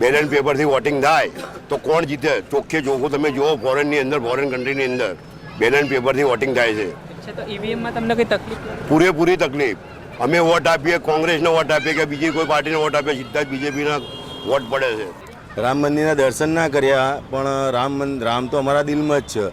Balance પેપરથી voting થાય તો કોણ જીતે? ચોખ્ખે ચોખ્ખું તમે જુઓ ફોરેનની અંદર ફોરેન કન્ટ્રીની અંદર બેલેન્સ પેપરથી વોટિંગ થાય છે. અચ્છા તો ઈવીએમમાં તમને કોઈ તકલીફ પૂરેપૂરી તકલીફ. અમે વોટ આપીએ કોંગ્રેસને વોટ આપીએ કે બીજી કોઈ પાર્ટીને વોટ આપીએ સીધા જ બીજેપીના વોટ પડે છે. રામ મંદિરના દર્શન ના કર્યા પણ રામ રામ તો અમારા દિલમાં જ છે.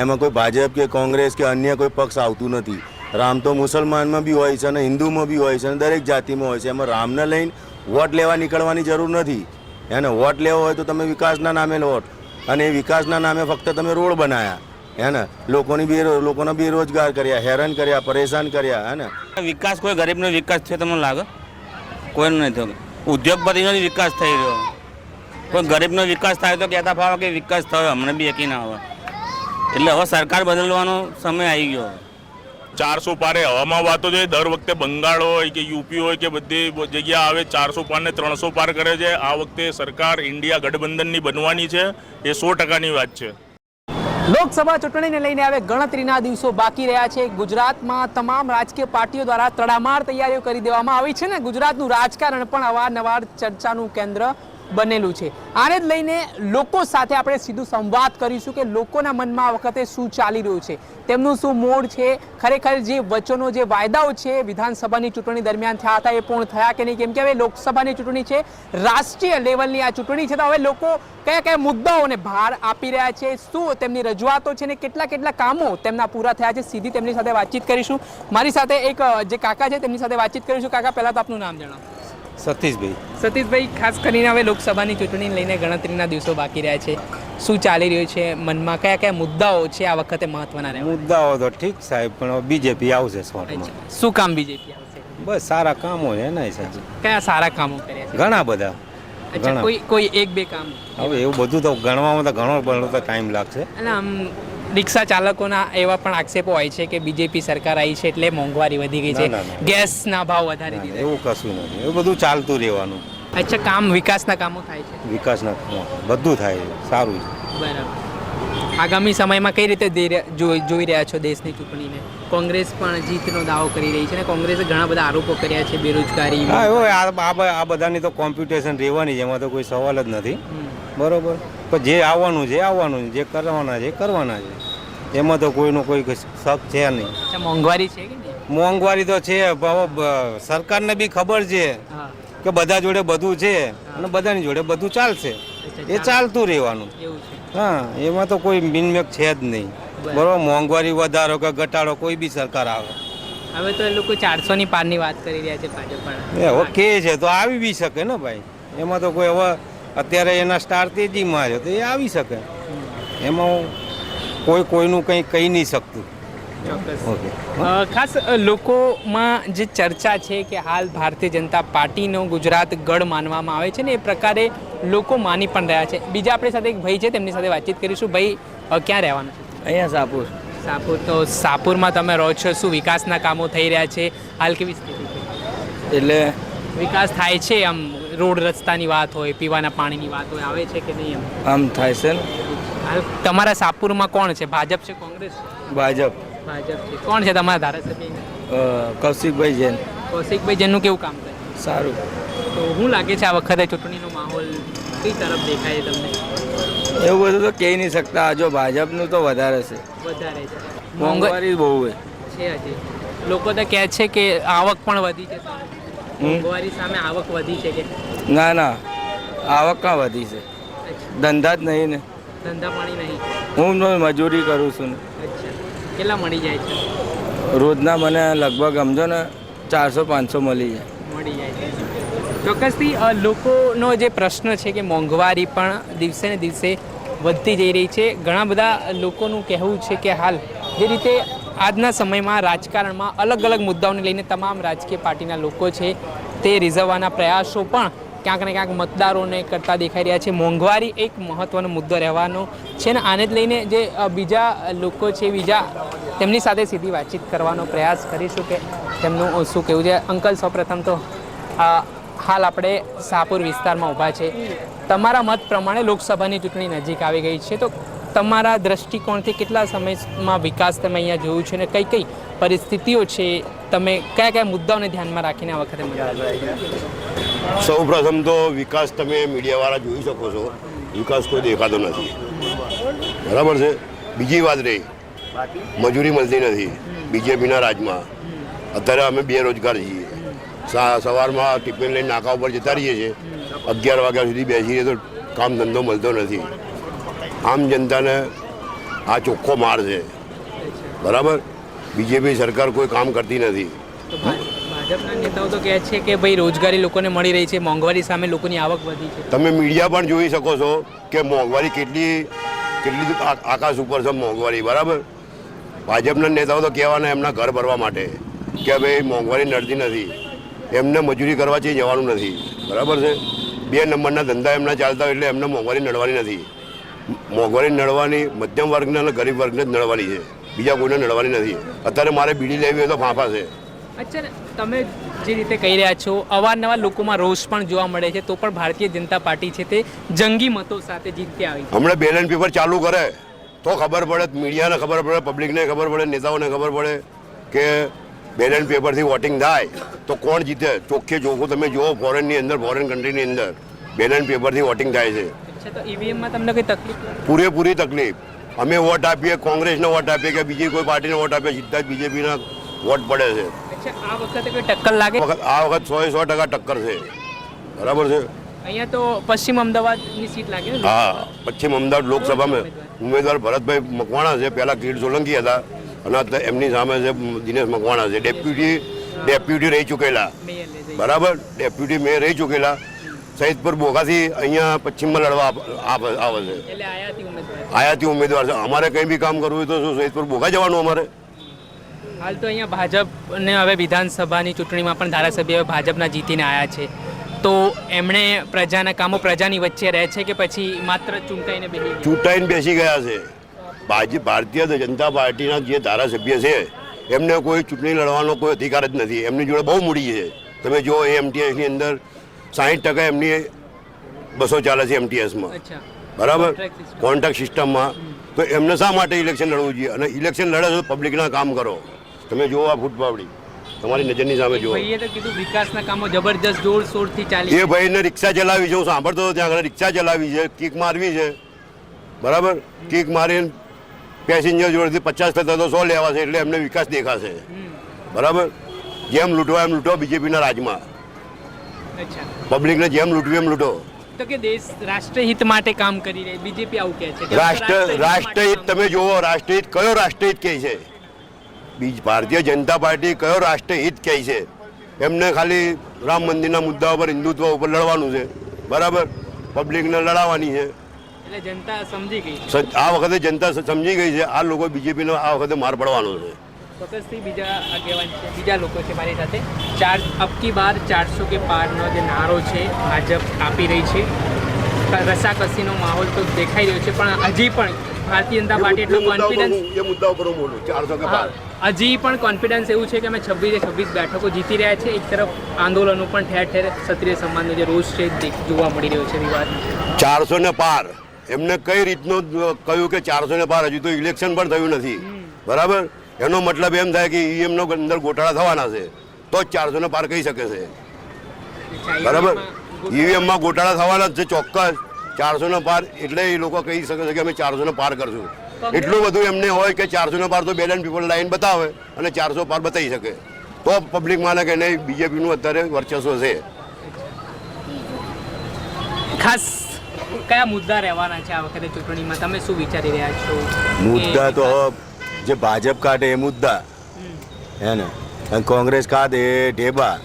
એમાં કોઈ ભાજપ કે કોંગ્રેસ કે અન્ય કોઈ પક્ષ આવતું નથી. રામ તો મુસલમાનમાં બી હોય છે અને હિન્દુમાં બી હોય છે અને દરેક જાતિમાં હોય છે. એમાં રામને લઈને વોટ લેવા નીકળવાની જરૂર નથી. એને વોટ લેવો હોય તો તમે વિકાસના નામે વોટ. અને એ વિકાસના નામે ફક્ત તમે રોડ બનાવ્યા હે ને લોકોની બે લોકોને બેરોજગાર કર્યા, હેરાન કર્યા, પરેશાન કર્યા હે ને વિકાસ કોઈ ગરીબનો વિકાસ થયો તમને લાગે? કોઈનો નહીં થયો. ઉદ્યોગપતિનો વિકાસ થઈ રહ્યો કોઈ ગરીબનો વિકાસ થાય તો કહેતા ફાવે કે વિકાસ થયો. હમણાં બી યકી ના આવે. એટલે હવે સરકાર બદલવાનો સમય આવી ગયો. ચારસો પારે હવામાં વાતો છે. દર વખતે બંગાળ હોય કે યુપી હોય કે બધી જગ્યા આવે, ચારસો પાર ને ત્રણસો પાર કરે છે. આ વખતે સરકાર ઇન્ડિયા ગઠબંધનની બનવાની છે. એ સો ટકાની વાત છે. લોકસભા ચૂંટણીને લઈને હવે ગણતરીના દિવસો બાકી રહ્યા છે. ગુજરાતમાં તમામ રાજકીય પાર્ટીઓ દ્વારા તડામાર તૈયારીઓ કરી દેવામાં આવી છે ને? ગુજરાતનું રાજકારણ પણ અવારનવાર ચર્ચાનું કેન્દ્ર બનેલું છે. આને જ લઈને લોકો સાથે આપણે સીધું સંવાદ કરીશું કે લોકોના મનમાં આ વખતે શું ચાલી રહ્યું છે. તેમનું શું મોડ છે? ખરેખર જે વચનો, જે વાયદાઓ છે, વિધાનસભાની ચૂંટણી દરમિયાન થયા હતા એ પૂર્ણ થયા કે નહીં? કેમ કે હવે લોકસભાની ચૂંટણી છે, રાષ્ટ્રીય લેવલની આ ચૂંટણી છે તો હવે લોકો કયા કયા મુદ્દાઓને ભાર આપી રહ્યા છે, શું તેમની રજૂઆતો છે ને કેટલા કેટલા કામો તેમના પૂરા થયા છે, સીધી તેમની સાથે વાતચીત કરીશું. મારી સાથે એક જે કાકા છે તેમની સાથે વાતચીત કરીશું. કાકા, પહેલાં તો આપનું નામ જણાવો. સતીશભાઈ. સતીશભાઈ ખાસ કરીને હવે લોકસભાની ચૂંટણીને લઈને ગણતરીના દિવસો બાકી રહ્યા છે. શું ચાલી રહ્યું છે? મનમાં કયા કયા મુદ્દાઓ છે? આ વખતે મહત્વના રહેવા મુદ્દાઓ તો ઠીક સાહેબ પણ બીજેપી આવશે શોર્ટમાં. શું કામ બીજેપી આવશે? બસ સારા કામો એના હિસાબે કયા સારા કામો કર્યા ઘણા બધા. અચ્છા કોઈ કોઈ એક બે કામ? હવે એવું બધું તો ગણવામાં તો ઘણો ઘણો તો ટાઈમ લાગશે. અને આમ રિક્ષા ચાલકોના એવા પણ આક્ષેપો હોય છે કે બીજેપી સરકાર આવી છે એટલે મોંઘવારી વધી ગઈ છે. ગેસના ભાવ વધારી દીધા. એવું કશું નથી. એવું બધું ચાલતું રહેવાનું. અચ્છા કામ વિકાસના કામો થાય છે? વિકાસના બધું થાય સારું છે. બરાબર. આગામી સમયમાં કઈ રીતે જોઈ રહ્યા છો દેશની ચૂંટણીને? કોંગ્રેસ પણ જીતનો દાવો કરી રહી છે અને કોંગ્રેસે ઘણા બધા આરોપો કર્યા છે બેરોજગારી. આ બધાની તો કોમ્પિટિશન રહેવાની છે. એમાં તો કોઈ સવાલ જ નથી. બરોબર. પણ જે આવવાનું છે આવવાનું જે કરવાના છે એ કરવાના છે. એમાં તો કોઈનો કોઈ શક છે નહીં. મોંઘવારી છે મોંઘવારી તો છે સરકારને બી ખબર છે કે બધા જોડે બધું છે અને બધાની જોડે બધું ચાલશે. એ ચાલતું રહેવાનું. હા એમાં તો કોઈ મિનમેક છે જ નહીં. બરાબર. બરોબર મોંઘવારી વધારો કે ઘટાડો કોઈ બી સરકાર આવે. હવે તો એ લોકો ચારસો ની પારની વાત કરી રહ્યા છે ભાજપ એ હવે કે છે તો આવી બી શકે ને ભાઈ. એમાં તો કોઈ હવે અત્યારે એના સ્ટાર તેજીમાં છે તો એ આવી શકે. એમાં કોઈ કોઈનું કંઈ કહી નહીં શકતું. ખાસ લોકોમાં જે ચર્ચા છે કે હાલ ભારતીય જનતા પાર્ટીનો ગુજરાત ગઢ માનવામાં આવે છે ને એ પ્રકારે લોકો માની પણ રહ્યા છે. બીજા આપણી સાથે એક ભાઈ છે તેમની સાથે વાતચીત કરીશું. ભાઈ ક્યાં રહેવાનું છે? અહીંયા સાપુર. સાપુર. તો સાપુરમાં તમે રહો છો. શું વિકાસના કામો થઈ રહ્યા છે? હાલ કેવી સ્થિતિ એટલે વિકાસ થાય છે આમ રોડ રસ્તાની વાત હોય પીવાના પાણીની વાત હોય આવે છે કે નહીં એમ? આમ થાય છે ને. હાલ તમારા સાપુરમાં કોણ છે? ભાજપ છે કોંગ્રેસ? છે? ભાજપ. ભાજપ છે. કોણ છે તમારા ધારાસભ્ય અ, કૌશિકભાઈ જૈન. કૌશિકભાઈ જેનું કેવું કામ કરે સારું. તો શું લાગે છે આ વખતે ચૂંટણીનો માહોલ કઈ તરફ દેખાય છે તમને? એવું બધું તો કહી નહીં શકતા. જો ભાજપનું તો વધારે છે. વધારે છે. મોંઘવારી મોંઘવારી બહુ છે હજી લોકો તો કહે છે કે આવક પણ વધી છે મોંઘવારી સામે આવક વધી છે કે? ના ના. આવક કાં વધી છે? ધંધા જ નહીં ને. ધંધા પાણી નહીં? હું મજૂરી કરું છું ને. અચ્છા. કેટલા મળી જાય છે? રોજના મને લગભગ સમજો ને ચારસો પાંચસો મળી જાય. મળી જાય છે. ચોક્કસથી લોકોનો જે પ્રશ્ન છે કે મોંઘવારી પણ દિવસે ને દિવસે વધતી જઈ રહી છે. ઘણા બધા લોકોનું કહેવું છે કે હાલ જે રીતે આજના સમયમાં રાજકારણમાં અલગ અલગ મુદ્દાઓને લઈને તમામ રાજકીય પાર્ટીના લોકો છે તે રીઝવવાના પ્રયાસો પણ ક્યાંક ને ક્યાંક મતદારોને કરતા દેખાઈ રહ્યા છે. મોંઘવારી એક મહત્વનો મુદ્દો રહેવાનો છે ને આને જ લઈને જે બીજા લોકો છે, બીજા તેમની સાથે સીધી વાતચીત કરવાનો પ્રયાસ કરીશું કે તેમનું શું કહેવું છે. અંકલ, સૌપ્રથમ તો હાલ આપણે સાપુર વિસ્તારમાં ઊભા છે. તમારા મત પ્રમાણે લોકસભાની ચૂંટણી નજીક આવી ગઈ છે. તો તમારા દ્રષ્ટિકોણથી કેટલા સમયમાં વિકાસ તમે અહીંયા જોયું છે અને કઈ કઈ પરિસ્થિતિઓ છે, તમે કયા કયા મુદ્દાઓને ધ્યાનમાં રાખીને આ વખતે સૌ પ્રથમ તો વિકાસ તમે મીડિયાવાળા જોઈ શકો છો. વિકાસ કોઈ દેખાતો નથી. બરાબર છે? બીજી વાત રહી. મજૂરી મળતી નથી. બીજેપીના રાજમાં. અત્યારે અમે બેરોજગાર છીએ. સવારમાં ટિફિન લઈને નાકા ઉપર જતા રહીએ છીએ. અગિયાર વાગ્યા સુધી બેસીએ તો કામ ધંધો મળતો નથી. આમ જનતાને આ ચોખ્ખો માર છે. બરાબર? બીજેપી સરકાર કોઈ કામ કરતી નથી. ભાજપના નેતાઓ તો કહે છે કે ભાઈ રોજગારી લોકોને મળી રહી છે મોંઘવારી સામે લોકોની આવક વધી છે. તમે મીડિયા પણ જોઈ શકો છો કે મોંઘવારી કેટલી કેટલી આકાશ ઉપર છે મોંઘવારી બરાબર? ભાજપના નેતાઓ તો કહેવાના એમના ઘર ભરવા માટે કે ભાઈ મોંઘવારી નડતી નથી. એમને મજૂરી કરવા જવાનું નથી. બરાબર છે? બે નંબરના ધંધા એમના ચાલતા હોય એટલે એમને મોંઘવારી નડવાની નથી. મોંઘવારી નડવાની મધ્યમ વર્ગને અને ગરીબ વર્ગને જ નડવાની છે. બીજા કોઈને નડવાની નથી. અત્યારે મારે બીડી લેવી હોય તો ફાંફા છે. અચ્છા તમે જે રીતે કહી રહ્યા છો અવારનવાર લોકોમાં રોષ પણ જોવા મળે છે તો પણ ભારતીય જનતા પાર્ટી છે તે જંગી મતો સાથે જીતતી આવી હમણાં બેલેન્સ પેપર ચાલુ કરે તો ખબર પડે મીડિયાને ખબર પડે પબ્લિકને ખબર પડે નેતાઓને ખબર પડે કે બેલેન્સ પેપરથી વોટિંગ થાય તો કોણ જીતે? ચોખ્ખે ચોખ્ખું તમે જુઓ ફોરેનની અંદર ફોરેન કન્ટ્રીની અંદર બેલેન્સ પેપરથી વોટિંગ થાય છે. અચ્છા તો ઈવીએમમાં તમને કોઈ તકલીફ? પૂરેપૂરી તકલીફ. અમે વોટ આપીએ કોંગ્રેસને વોટ આપીએ કે બીજી કોઈ પાર્ટીને વોટ આપીએ સીધા જ બીજેપીના વોટ પડે છે. આ વખતે કોઈ ટક્કર લાગે? આ વખત સો એ સો ટકા ટક્કર છે. બરાબર છે? અહીંયા તો પશ્ચિમ અમદાવાદની સીટ લાગે હા પશ્ચિમ અમદાવાદ લોકસભામાં ઉમેદવાર ભરતભાઈ મકવાણા છે પહેલા કિરીટ સોલંકી હતા. અને એમની સામે છે દિનેશ મકવાણા છે. ડેપ્યુટી ડેપ્યુટી રહી ચૂકેલા. બરાબર? ડેપ્યુટી મેયર રહી ચૂકેલા. સહિતપુર બોગાથી અહીંયા પશ્ચિમમાં લડવા આવે છે. આયાથી ઉમેદવાર. છે. અમારે કંઈ બી કામ કરવું હોય તો શું સૈદપુર બોગા જવાનું અમારે? હાલ તો અહીંયા ભાજપને હવે વિધાનસભાની ચૂંટણીમાં પણ ધારાસભ્ય હવે ભાજપના જીતીને આવ્યા છે. તો એમણે પ્રજાના કામો પ્રજાની વચ્ચે રહે છે કે પછી માત્ર ચૂંટાઈને બેસી ચૂંટાઈને બેસી ગયા છે. ભાજપ ભારતીય જનતા પાર્ટીના જે ધારાસભ્ય છે એમને કોઈ ચૂંટણી લડવાનો કોઈ અધિકાર જ નથી. એમની જોડે બહુ મૂડી છે. તમે જો એમટીએસની અંદર સાહીઠ ટકા એમની બસો ચાલે છે એમટીએસમાં બરાબર? કોન્ટ્રાક્ટ સિસ્ટમમાં તો એમને શા માટે ઇલેક્શન લડવું જોઈએ? અને ઇલેક્શન લડે તો પબ્લિકના કામ કરો. તમે જુઓ આ ફૂટપાવડી. તમારી નજરની સામે જુઓ. એ ભાઈને રિક્ષા ચલાવી છે હું સાંભળતો હતો ત્યાં આગળ રિક્ષા ચલાવી છે કિક મારવી છે. બરાબર? કિક મારીને પેસેન્જર જોડેથી પચાસ થતા તો સો લેવા છે એટલે એમને વિકાસ દેખાશે. બરાબર? જેમ લૂંટવા એમ લૂંટો બીજેપીના રાજમાં. પબ્લિકને જેમ લૂંટવી એમ લૂંટો. તો કે દેશ રાષ્ટ્રહિત માટે કામ કરી રહી બીજેપી આવું કહે છે રાષ્ટ્ર રાષ્ટ્રહિત તમે જુઓ રાષ્ટ્રહિત કયો રાષ્ટ્રહિત કહે છે? બીજ ભારતીય જનતા પાર્ટી કયો રાષ્ટ્રહિત કહે છે? એમને ખાલી રામ મંદિરના મુદ્દા ઉપર હિન્દુત્વ ઉપર લડવાનું છે. બરાબર? પબ્લિકને લડાવવાની છે. એટલે જનતા સમજી ગઈ આ વખતે જનતા સમજી ગઈ છે. આ લોકો બીજેપીનો આ વખતે માર પડવાનો છે. ચોક્કસથી બીજા આગેવાન છે બીજા લોકો છે મારી સાથે. ચાર અબકી બાર ચારસો કે પારનો જે નારો છે ભાજપ આપી રહી છે. રસાકસીનો માહોલ તો દેખાઈ રહ્યો છે પણ હજી પણ ભારતીય જનતા પાર્ટી એટલો કોન્ફિડન્સ એ મુદ્દા ઉપર બોલું ચારસો કે પાર. હજી પણ કોન્ફિડન્સ એવું છે કે અમે છવ્વીસે છવ્વીસ બેઠકો જીતી રહ્યા છે એક તરફ આંદોલનો પણ ઠેર ઠેર ક્ષત્રિય સમાજનો જે રોષ છે જોવા મળી રહ્યો છે વિવાદ ચારસો ને પાર. એમને કઈ રીતનું કહ્યું કે ચારસો ને પાર હજુ તો ઇલેક્શન પણ થયું નથી. બરાબર? એનો મતલબ એમ થાય કે ઈએમ નો અંદર ગોટાળા થવાના છે તો જ ચારસો ને પાર કહી શકે છે. બરાબર? ઈવીએમમાં ગોટાળા થવાના જ છે ચોક્કસ. ચારસો ને પાર એટલે એ લોકો કહી શકે છે કે અમે ચારસો ને પાર કરશું. એટલું બધું એમને હોય કે ચારસો ને પાર તો બેલેન્સ પીપલ લાઈન બતાવે અને ચારસો પાર બતાવી શકે. તો પબ્લિક માને કે નહીં બીજેપીનું અત્યારે વર્ચસ્વ છે. ખાસ કયા મુદ્દા રહેવાના છે આ વખતે ચૂંટણીમાં? તમે શું વિચારી રહ્યા છો? મુદ્દા તો જે ભાજપ કાઢે એ મુદ્દા. હે ને? અને કોંગ્રેસ કાઢે એ ઢેબા.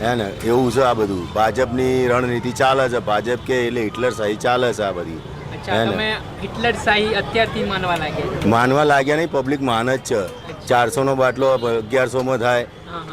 હે ને? એવું છે આ બધું. ભાજપની રણનીતિ ચાલે છે. ભાજપ કે એટલે હિટલર શાહી ચાલે છે આ બધી. હિટલર શાહી અત્યારથી માનવા લાગ્યા માનવા લાગ્યા નહીં પબ્લિક માન જ છે. ચારસોનો બાટલો અગિયારસોમાં થાય.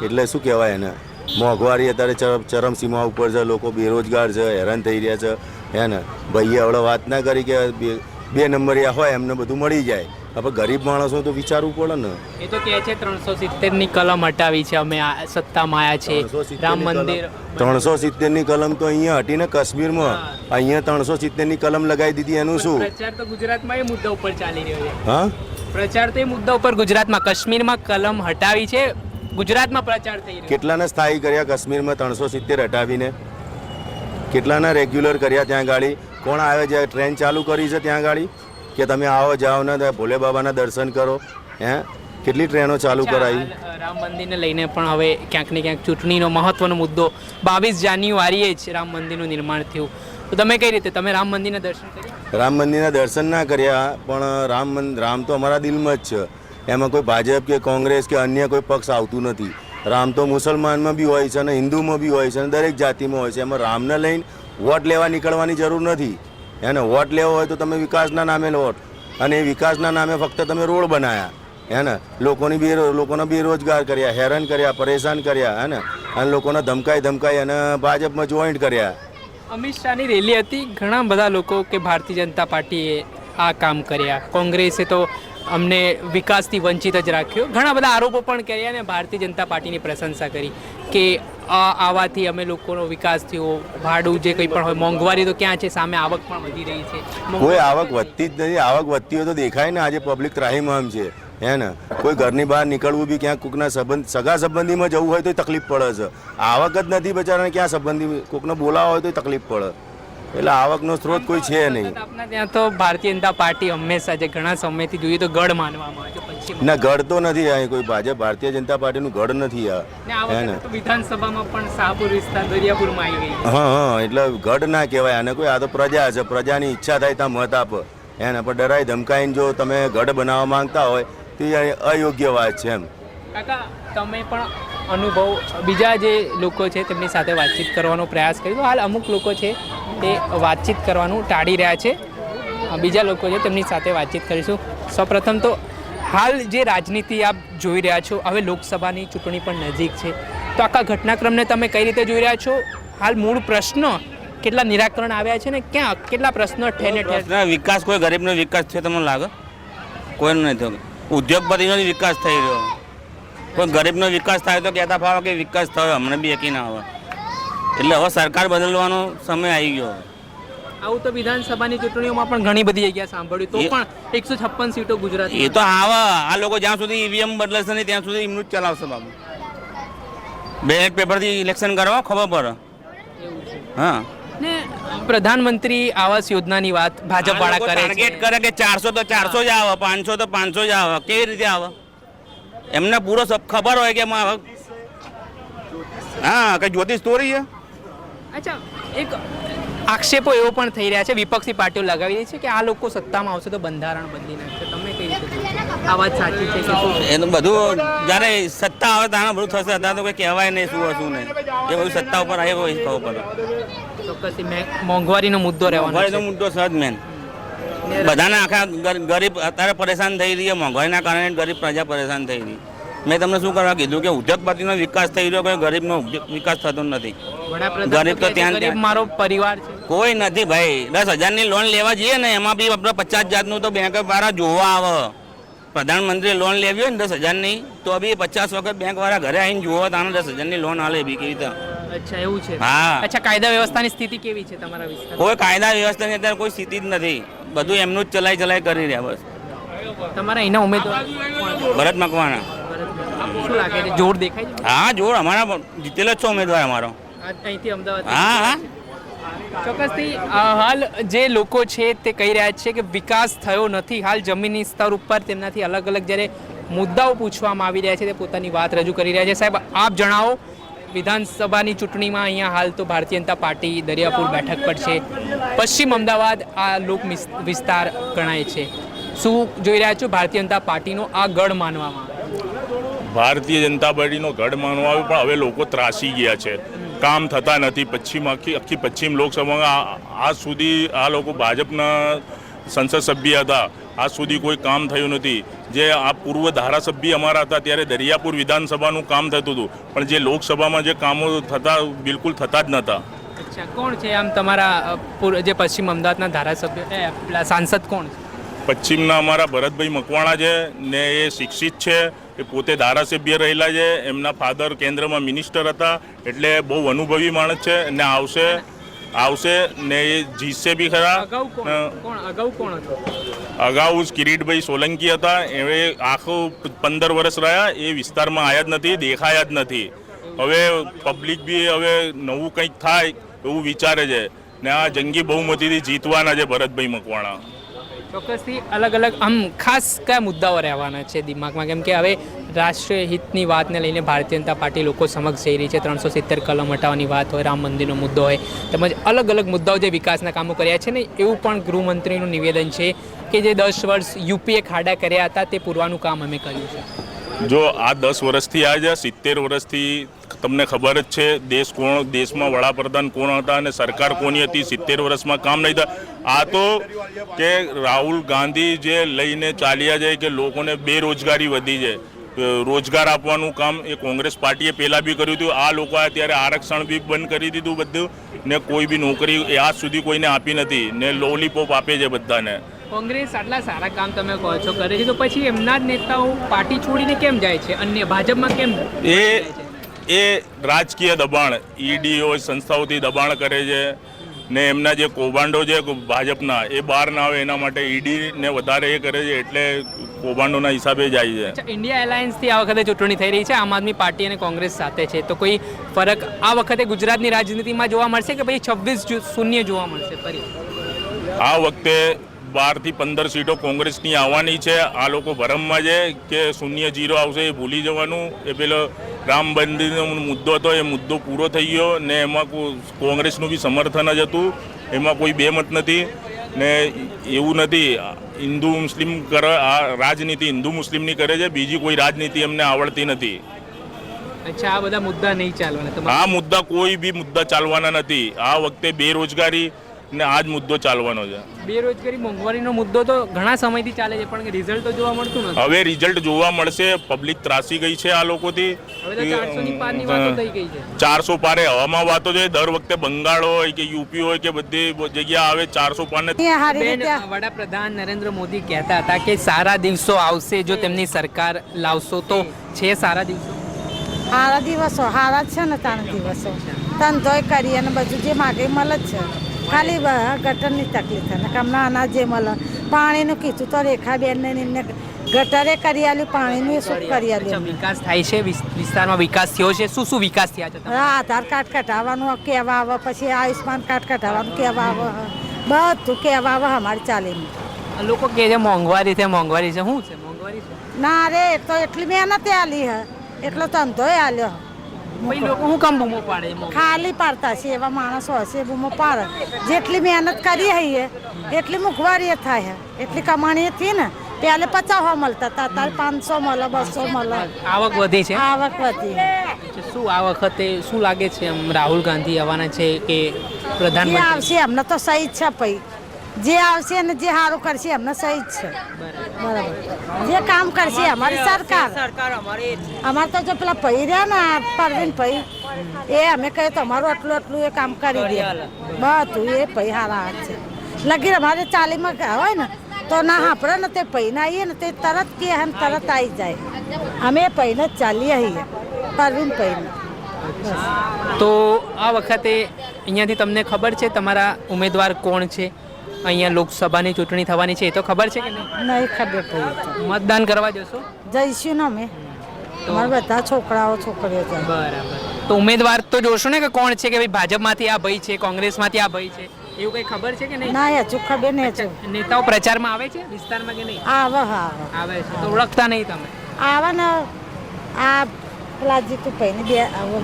એટલે શું કહેવાય એને? મોંઘવારી અત્યારે ચરમ ચરમસીમા ઉપર છે. લોકો બેરોજગાર છે હેરાન થઈ રહ્યા છે. હે ને? ભાઈએ હવે વાત ના કરી કે બે બે નંબરિયા હોય એમને બધું મળી જાય. આપણે ગરીબ માણસો તો વિચારવું પડે ને. એ તો કહે છે ત્રણસો સિત્તેરની કલમ હટાવી છે અમે આ સત્તામાં આવ્યા છે 370 રામ મંદિર ત્રણસો સિત્તેરની કલમ તો અહીંયા હટીને કાશ્મીરમાં. અહીંયા ત્રણસો સિત્તેરની કલમ લગાવી દીધી એનું શું? પ્રચાર તો ગુજરાતમાં એ મુદ્દા ઉપર ચાલી રહ્યો છે. હા? પ્રચાર તો એ મુદ્દા ઉપર ગુજરાતમાં. કાશ્મીરમાં કલમ હટાવી છે ગુજરાતમાં પ્રચાર થઈ રહ્યો. કેટલાને સ્થાયી કર્યા કાશ્મીરમાં ત્રણસો સિત્તેર હટાવીને? કેટલાના રેગ્યુલર કર્યા ત્યાં ગાડી? કોણ આવે છે? ટ્રેન ચાલુ કરી છે ત્યાં ગાડી? કે તમે આવો જાઓ ને ભોલે બાબાના દર્શન કરો. હે? કેટલી ટ્રેનો ચાલુ કરાવી રામ મંદિરને લઈને પણ હવે ક્યાંક ને ક્યાંક ચૂંટણીનો મહત્વનો મુદ્દો બાવીસ જાન્યુઆરીએ જ રામ મંદિરનું નિર્માણ થયું. તો તમે કઈ રીતે તમે રામ મંદિરના દર્શન કર્યા? રામ મંદિરના દર્શન ના કર્યા પણ રામ મંદિર રામ તો અમારા દિલમાં જ છે. એમાં કોઈ ભાજપ કે કોંગ્રેસ કે અન્ય કોઈ પક્ષ આવતું નથી. રામ તો મુસલમાનમાં બી હોય છે અને હિન્દુમાં બી હોય છે અને દરેક જાતિમાં હોય છે. એમાં રામને લઈને વોટ લેવા નીકળવાની જરૂર નથી. એને વોટ લેવો હોય તો તમે વિકાસના નામે વોટ. અને એ વિકાસના નામે ફક્ત તમે રોડ બનાવ્યા હે ને લોકોની બે લોકોને બેરોજગાર કર્યા, હેરાન કર્યા, પરેશાન કર્યા હે ને અને લોકોને ધમકાઈ ધમકાઈ અને ભાજપમાં જોઈન્ટ કર્યા. અમિત શાહની રેલી હતી. ઘણા બધા લોકો કે ભારતીય જનતા પાર્ટીએ આ કામ કર્યા. કોંગ્રેસે તો અમને વિકાસથી વંચિત જ રાખ્યો. ઘણા બધા આરોપો પણ કર્યા અને ભારતીય જનતા પાર્ટીની પ્રશંસા કરી કે આ આવાથી અમે લોકોનો વિકાસ થયો. ભાડું જે કંઈ પણ હોય મોંઘવારી તો ક્યાં છે? સામે આવક પણ વધી રહી છે. કોઈ આવક વધતી જ નથી. આવક વધતી હોય તો દેખાય ને આજે પબ્લિક ત્રાહીમામ છે. હે ને? કોઈ ઘરની બહાર નીકળવું બી ક્યાંક કોકના સંબંધ સગા સંબંધીમાં જવું હોય તો તકલીફ પડે છે. આવક જ નથી બચારાને ક્યાં સંબંધી કોકને બોલાવા હોય તો તકલીફ પડે. એટલે આવકનો સ્ત્રોત કોઈ છે નહીં. આપણા ત્યાં તો ભારતીય જનતા પાર્ટી હંમેશા જે ઘણા સમયથી જોઈએ તો ગઢ માનવામાં આવે છે. ના ગઢ તો નથી અહીં કોઈ ભાજપ ભારતીય જનતા પાર્ટીનું ગઢ નથી આ. હે ને? વિધાનસભામાં પણ શાહપુર વિસ્તાર દરિયાપુરમાં આવી ગઈ. હા હા એટલે ગઢ ના કહેવાય આને કોઈ આ તો પ્રજા છે પ્રજાની ઈચ્છા થાય ત્યાં મત આપે એને પણ ડરાઈ ધમકાઈને જો તમે ગઢ બનાવવા માંગતા હોય તો એ અયોગ્ય વાત છે એમ. કાકા તમે પણ અનુભવ બીજા જે લોકો છે તેમની સાથે વાતચીત કરવાનો પ્રયાસ કર્યો. હાલ અમુક લોકો છે તે વાતચીત કરવાનું ટાળી રહ્યા છે. બીજા લોકો છે તેમની સાથે વાતચીત કરીશું. સૌપ્રથમ તો હાલ જે રાજનીતિ આપ જોઈ રહ્યા છો, હવે લોકસભાની ચૂંટણી પણ નજીક છે. તો આખા ઘટનાક્રમને તમે કઈ રીતે જોઈ રહ્યા છો? હાલ મૂળ પ્રશ્નો કેટલા નિરાકરણ આવ્યા છે ને ક્યાં, કેટલા પ્રશ્નો ઠેને ઠેર? વિકાસ, કોઈ ગરીબનો વિકાસ થયો તમને લાગે? કોઈનો નહીં થયો. ઉદ્યોગપતિનો વિકાસ થઈ રહ્યો. કોઈ ગરીબનો વિકાસ થાય તો કહેતા ફાવે કે વિકાસ થયો, અમને બી યકીન આવે. એટલે હવે સરકાર બદલવાનો સમય આવી ગયો. આવું તો વિધાનસભાની ચૂંટણીઓમાં પણ ઘણી બધી જગ્યા સાંભળ્યું. તો પણ એકસો છપ્પન સીટો ગુજરાત એ તો આવા આ લોકો જ્યાં સુધી ઈવીએમ બદલશે નહીં ત્યાં સુધી એમનું જ ચલાવશે બાબુ. બેલેટ પેપરથી ઇલેક્શન કરવા ખબર પડે. હા. ને પ્રધાનમંત્રી આવાસ યોજનાની વાત ભાજપ વાળા કરે ટાર્ગેટ કરે કે ચારસો તો ચારસો જ આવે પાંચસો તો પાંચસો જ આવે. કેવી રીતે આવે? એમને પૂરો સબ ખબર હોય કે હા કઈ જ્યોતિષ તોરી છે? અચ્છા એક આક્ષેપો એવો પણ થઈ રહ્યા છે વિપક્ષી પાર્ટીઓ લગાવી રહી છે કે આ લોકો સત્તામાં આવશે તો બંધારણ બદલી નાખશે. તમે કઈ રીતે આ વાત સાચી છે કે શું છે? બધું જ્યારે સત્તા આવે ત્યારે બધું થશે અત્યારે તો કંઈ કહેવાય નહીં શું હશું શું નહીં. એ બધું સત્તા ઉપર આવે હોય ખબર પડે. ચોક્કસથી મોંઘવારીનો મુદ્દો રહેવાનો મોંઘવારીનો મુદ્દો સહજ મેન બધાના આખા ગરીબ અત્યારે પરેશાન થઈ રહી છે મોંઘવારીના કારણે ગરીબ પ્રજા પરેશાન થઈ રહી. મેં તમને શું કરવા કીધું કે ઉદ્યોગપતિનો વિકાસ થઈ રહ્યો ગરીબનો વિકાસ થતો નથી. ગરીબ તો ત્યાં- મારો પરિવાર છે. કોઈ નથી ભાઈ. દસ હજારની લોન લેવા જઈએ ને એમાં બી આપણે પચાસ હજારનું તો બેંક વાળા જોવા આવે. પ્રધાનમંત્રી લોન લેવી હોય ને દસ હજારની તો બી પચાસ વખત બેંક વાળા ઘરે આવીને જોવો તાને દસ હજારની લોન આલે બી કેવી રીતે. અચ્છા એવું છે. હા. અચ્છા કાયદા વ્યવસ્થાની સ્થિતિ કેવી છે તમારા વિસ્તારમાં? કોઈ કાયદા વ્યવસ્થાની અત્યારે કોઈ સ્થિતિ જ નથી. બધું એમનું જ ચલાઈ ચલાઈ કરી રહ્યા બસ. તમારા એના ઉમેદવાર ભરત મકવાણા. શું લાગે છે? જોર દેખાય છે? હા જોર. અમારા જીતેલો જ છો ઉમેદવાર અમારો. અહીંથી અમદાવાદ હા હા. ચોક્કસથી હાલ જે લોકો છે તે કહી રહ્યા છે કે વિકાસ થયો નથી. હાલ જમીનની સ્તર ઉપર તેમનાથી અલગ અલગ જ્યારે મુદ્દાઓ પૂછવામાં આવી રહ્યા છે તે પોતાની વાત રજૂ કરી રહ્યા છે. સાહેબ આપ જણાવો વિધાનસભાની ચૂંટણીમાં અહીંયા હાલ તો ભારતીય જનતા પાર્ટી દરિયાપુર બેઠક પર છે. પશ્ચિમ અમદાવાદ આ લોક વિસ્તાર ગણાય છે. શું જોઈ રહ્યા છો? ભારતીય જનતા પાર્ટીનો આ ગઢ માનવામાં? ભારતીય જનતા પાર્ટીનો ગઢ માનવા આવે પણ હવે લોકો ત્રાસી ગયા છે. કામ થતા નથી. પશ્ચિમ આખી આખી પશ્ચિમ લોકસભામાં આજ સુધી આ લોકો ભાજપના સંસદ સભ્ય હતા. આજ સુધી કોઈ કામ થયું નથી. જે આ પૂર્વ ધારાસભ્ય અમારા હતા ત્યારે દરિયાપુર વિધાનસભાનું કામ થતું હતું. પણ જે લોકસભામાં જે કામો થતા બિલકુલ થતા જ નહોતા અચ્છા કોણ છે આમ તમારા જે પશ્ચિમ અમદાવાદના ધારાસભ્ય સાંસદ કોણ છે? પશ્ચિમના અમારા ભરતભાઈ મકવાણા છે ને એ શિક્ષિત છે. એ પોતે ધારાસભ્ય રહેલા છે એમના ફાધર કેન્દ્રમાં મિનિસ્ટર હતા એટલે બહુ અનુભવી માણસ છે ને આવશે આવશે ને એ જીતશે બી ખરા. અગાઉ કિરીટભાઈ સોલંકી હતા એ આખું પંદર વર્ષ રહ્યા એ વિસ્તારમાં આવ્યા જ નથી દેખાયા જ નથી. હવે પબ્લિક બી હવે નવું કંઈક થાય એવું વિચારે છે. ને આ જંગી બહુમતીથી જીતવાના છે ભરતભાઈ મકવાણા. ચોક્કસથી અલગ અલગ આમ ખાસ કયા મુદ્દાઓ રહેવાના છે દિમાગમાં? કેમ કે હવે રાષ્ટ્રીય હિતની વાતને લઈને ભારતીય જનતા પાર્ટી લોકો સમક્ષ જઈ રહી છે. ત્રણસો સિત્તેર કલમ હટાવવાની વાત હોય, રામ મંદિરનો મુદ્દો હોય, તેમજ અલગ અલગ મુદ્દાઓ જે વિકાસના કામો કર્યા છે ને એવું પણ ગૃહમંત્રીનું નિવેદન છે કે જે દસ વર્ષ યુપીએ ખાડા કર્યા હતા તે પૂરવાનું કામ અમે કર્યું છે. જો આ દસ વર્ષથી આ સિત્તેર વર્ષથી તમને ખબર જ છે દેશ કોણ દેશમાં વડાપ્રધાન કોણ હતા અને સરકાર કોની હતી? સિત્તેર વર્ષમાં કામ નહીં થતા આ તો કે રાહુલ ગાંધી જે લઈને ચાલ્યા જાય કે લોકોને બેરોજગારી વધી છે રોજગાર આપવાનું કામ એ કોંગ્રેસ પાર્ટીએ પહેલાં બી કર્યું હતું. આ લોકોએ અત્યારે આરક્ષણ બી બંધ કરી દીધું બધું ને કોઈ બી નોકરી આજ સુધી કોઈને આપી નથી ને લોલીપોપ આપે છે બધાને. કોંગ્રેસ આટલા સારા કામ તમે કહો છો કરે છે. તો પછી એમના જ નેતાઓ પાર્ટી છોડીને કેમ જાય છે? અન્ય ભાજપમાં કેમ એ એ રાજકીય દબાણ ઈડીઓ સંસ્થાઓથી દબાણ કરે છે ને એમના જે કૌભાંડો છે ભાજપના એ બહાર ના આવે એના માટે ઈડી ને વધારે એ કરે છે એટલે કૌભાંડોના હિસાબે જાય છે. ઇન્ડિયા એલાયન્સથી આ વખતે ચૂંટણી થઈ રહી છે આમ આદમી પાર્ટી અને કોંગ્રેસ સાથે છે. તો કોઈ ફરક આ વખતે ગુજરાતની રાજનીતિમાં જોવા મળશે કે ભાઈ છવ્વીસ શૂન્ય જોવા મળશે ફરી? આ વખતે બારથી પંદર સીટો કોંગ્રેસની આવવાની છે. આ લોકો ભરમમાં છે કે શૂન્ય જીરો આવશે એ ભૂલી જવાનું. એ પેલો રામ મંદિરનો મુદ્દો હતો એ મુદ્દો પૂરો થઈ ગયો ને એમાં કોંગ્રેસનું બી સમર્થન જ હતું. એમાં કોઈ બે મત નથી ને એવું નથી. હિન્દુ મુસ્લિમ કર આ રાજનીતિ હિન્દુ મુસ્લિમની કરે છે બીજી કોઈ રાજનીતિ એમને આવડતી નથી. અચ્છા આ બધા મુદ્દા નહીં ચાલવાના આ મુદ્દા કોઈ બી મુદ્દા ચાલવાના નથી. આ વખતે બેરોજગારી ને આ જ મુદ્દો ચાલવાનો છે. બેરોજગારી મોંઘવારીનો મુદ્દો તો ઘણા સમયથી ચાલે છે પણ રિઝલ્ટ તો જોવા મળતું નથી. હવે રિઝલ્ટ જોવા મળશે પબ્લિક ત્રાસી ગઈ છે આ લોકોથી. ચારસો ની પારની વાતો થઈ ગઈ છે. ચારસો પારે હવામાં વાતો છે દર વખતે બંગાળ હોય કે યુપી હોય કે બધી જગ્યા આવે ચારસો પાર ને વડાપ્રધાન નરેન્દ્ર મોદી કહેતા હતા કે સારા દિવસો આવશે જો તેમની સરકાર લાવશો તો. છે સારા દિવસો? હારા દિવસો હારા જ છે ને તારા દિવસો. ધંધોય કરીએ અને બધું જે માગે મળે જ છે. ખાલી ગટરની તકલીફ થાય. ને હમણાં અનાજ જે મળે પાણીનું કીધું તો રેખાબેનને ને એમને ગટરે કરી આલ્યું પાણીનું શું કરી આલ્યું વિકાસ થાય છે વિસ્તારમાં વિકાસ થયો છે. શું શું વિકાસ થયા છે હા, આધાર કાર્ડ કઢાવવાનું કહેવા આવે પછી આયુષ્માન કાર્ડ કઢાવવાનું કહેવા આવે બધું કહેવા આવે અમારે ચાલે લોકો કહે છે મોંઘવારી છે મોંઘવારી છે. શું છે? મોંઘવારી છે? ના રે તો એટલી મહેનત આલી હે. એટલો ધંધો આલ્યો લોકો શું કામ બૂમો પાડે ખાલી પાડતા છે એવા માણસો હશે બૂમો પાડે. જેટલી મહેનત કરી હઈએ એટલી મુખવારી થાય હે. એટલી કમાણી હતી ને પહેલે પચાસ મળતા હતા અત્યારે પાંચસો મળે બસો મળે. આવક વધી છે? આવક વધી. શું આ વખતે શું લાગે છે રાહુલ ગાંધી આવવાના છે કે પ્રધાનમંત્રી? આવશે એમને તો સહી છે પઈ જે આવશે ને જે સારું કરશે એમને સહી જ છે. બરાબર. જે કામ કરશે અમારી સરકાર. અમારે તો જો પેલા પૈ રહ્યા ને પરવીન પૈ એ અમે કહીએ તમારું આટલું આટલું એ કામ કરી દે. બધું એ પૈ હારા છે. લગીર અમારે ચાલીમાં ગયા હોય ને તો ના સાંભળે ને તે પૈ આવીએ ને તે તરત કે હે તરત આવી જાય. અમે પૈને જ ચાલીએ છીએ પરવીન પૈને. તો આ વખતે અહીંયાથી તમને ખબર છે તમારા ઉમેદવાર કોણ છે? અહીંયા લોકસભાની ચૂંટણી થવાની છે એ તો ખબર છે કે નહીં? નહીં ખબર પડી મતદાન કરવા જશો? જઈશું ને અમે. અમારા બધા છોકરાઓ છોકરીઓ છે બરાબર. તો ઉમેદવાર તો જોશો ને કે કોણ છે કે ભાઈ ભાજપમાંથી આ ભાઈ છે કોંગ્રેસમાંથી આ ભાઈ છે? એવું કઈ ખબર છે કે નહીં? ના હજુ ખબર નહીં હજુ. નેતાઓ પ્રચારમાં આવે છે વિસ્તારમાં કે નહીં? આવે હા આવે. આવે છે તો ઓળખતા નહીં તમે? આવા ને આ પેલા તું ભાઈની બે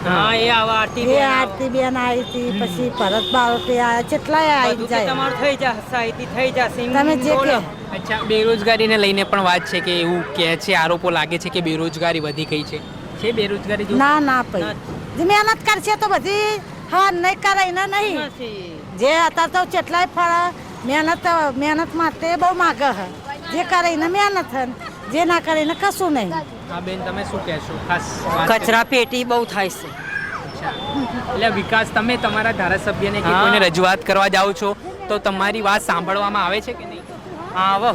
હા એ આવા આરતી બે આરતી બેન આવી હતી પછી ભરત બારોટે આવ્યા કેટલાય આવી જાય. થઈ જશે થઈ જશે તમે જે કે અચ્છા બેરોજગારીને લઈને પણ વાત છે કે એવું કહે છે આરોપો લાગે છે કે બેરોજગારી વધી ગઈ છે. છે બેરોજગારી ના ના ભાઈ. જે મહેનત કરશે તો બધી હા નહીં કરાય ને નહીં. જે અત્યારે તો કેટલાય ફળ મહેનત મહેનત માટે બહુ માગે હે. જે કરે એને મહેનત હે જે ના કરે એને કશું નહીં. હા બેન તમે શું કહેશો? ખાસ કચરા પેટી બહુ થાય છે. એટલે વિકાસ તમે તમારા ધારાસભ્યને કે કોઈને રજૂઆત કરવા જાઓ છો તો તમારી વાત સાંભળવામાં આવે છે કે નહીં? આવો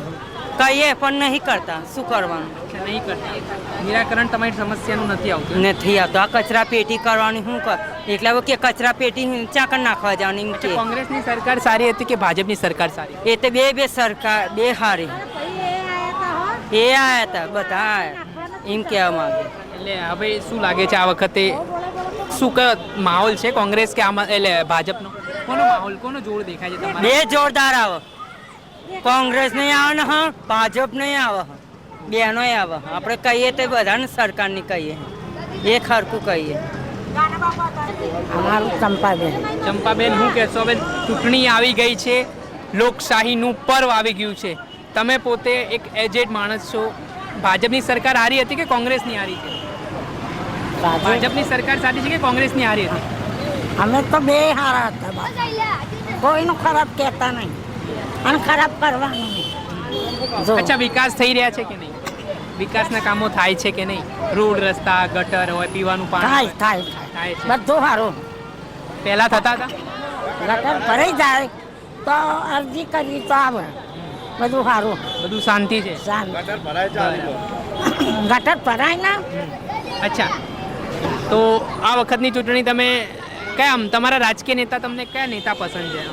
કહીએ પણ નહીં કરતા. શું કરવાનું? નહીં કરતા. નિરાકરણ તમારી સમસ્યાનું નથી આવતું. નથી આવતું. આ કચરા પેટી કરવાની શું કર? એટલે કે કચરા પેટી ચાકર નાખવા જવાની કોંગ્રેસની સરકાર સારી હતી કે ભાજપની સરકાર સારી? એ તો બે બે સરકાર બે હારી. એ આયા હતા બધા આયા. એમ કહેવા માંગે. એટલે હવે શું લાગે છે આ વખતે? શું કયો માહોલ છે કોંગ્રેસ કે આમાં એટલે ભાજપનો? કોનો માહોલ કોનો જોર દેખાય છે તમારે? બે જોરદાર આવે. કોંગ્રેસ નહીં આવે ને હા? ભાજપ નહીં આવે બેનો આવે. આપણે કહીએ તો બધાને સરકારની કહીએ. એ ખરકું કહીએ. અમારું ચંપાબેન. ચંપાબેન હું કહેશો હવે ચૂંટણી આવી ગઈ છે. લોકશાહીનું પર્વ આવી ગયું છે. તમે પોતે એક એજેડ માણસ છો. ભાજપની સરકાર હારી હતી કે કોંગ્રેસની હારી છે ભાજપની સરકાર સારી છે કે કોંગ્રેસની હારી હતી? અમે તો બે હારા હતા. કોઈનું ખરાબ કહેતા નહીં. અને ખરાબ કરવાનું નહીં. અચ્છા વિકાસ થઈ રહ્યા છે કે નહીં? વિકાસના કામો થાય છે કે નહીં? રોડ રસ્તા ગટર હોય પીવાનું પાણી થાય થાય થાય. બધું સારું. પહેલા થતા હતા? ગટર ભરાઈ જાય તો અરજી કરવી તો આવે. બધું સારું. બધું શાંતિ છે. ગટર ભરાય ના. અચ્છા. તો આ વખતની ચૂંટણી તમે કયા આમ તમારા રાજકીય નેતા તમને કયા નેતા પસંદ છે?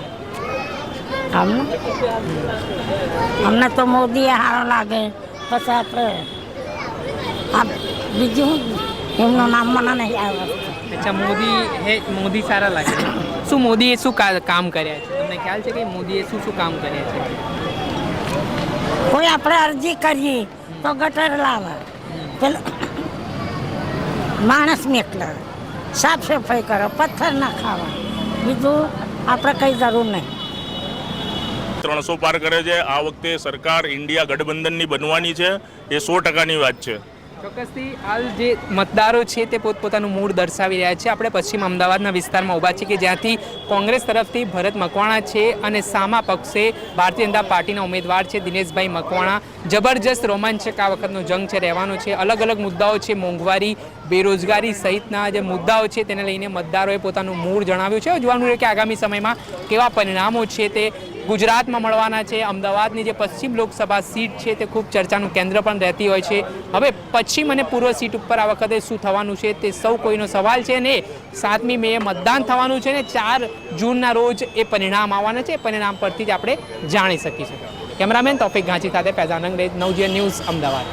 અમને તો મોદી સારો લાગે. પછી આપણે આ બીજું એમનું નામ મને નહીં આવે. અચ્છા મોદી હે મોદી સારા લાગે. શું મોદીએ શું કામ કર્યા છે? તમને ખ્યાલ છે કે મોદીએ શું શું કામ કર્યા છે? કોઈ આપણે અરજી કરીએ તો ગટર લાવે. પેલો માણસ મેકલે. સાફ સફાઈ કરો, પથ્થર ના ખાવા. બીજું આપણે કંઈ જરૂર નહીં. ત્રણસો પાર કરે છે. આ વખતે સરકાર ઇન્ડિયા ગઠબંધનની બનવાની છે. એ સો ટકાની વાત છે. ચોક્કસથી હાલ જે મતદારો છે તે પોતપોતાનું મૂળ દર્શાવી રહ્યા છે. આપણે પશ્ચિમ અમદાવાદના વિસ્તારમાં ઊભા છીએ કે જ્યાંથી કોંગ્રેસ તરફથી ભરત મકવાણા છે અને સામા પક્ષે ભારતીય જનતા પાર્ટીના ઉમેદવાર છે દિનેશભાઈ મકવાણા. જબરજસ્ત રોમાંચક આ વખતનો જંગ છે, રહેવાનો છે. અલગ અલગ મુદ્દાઓ છે, મોંઘવારી, બેરોજગારી સહિતના જે મુદ્દાઓ છે તેને લઈને મતદારોએ પોતાનું મૂળ જણાવ્યું છે. જોવાનું રહ્યું કે આગામી સમયમાં કેવા પરિણામો છે તે ગુજરાતમાં મળવાના છે. અમદાવાદની જે પશ્ચિમ લોકસભા સીટ છે તે ખૂબ ચર્ચાનું કેન્દ્ર પણ રહેતી હોય છે. હવે પશ્ચિમ અને પૂર્વ સીટ ઉપર આ વખતે શું થવાનું છે તે સૌ કોઈનો સવાલ છે ને સાતમી મે મતદાન થવાનું છે ને ચાર જૂનના રોજ એ પરિણામ આવવાના છે. એ પરિણામ પરથી જ આપણે જાણી શકીશું. કેમેરામેન તોફિક ગાંચી સાથે ફૈઝાન અંગ્રેજ, નવજીવન ન્યૂઝ, અમદાવાદ.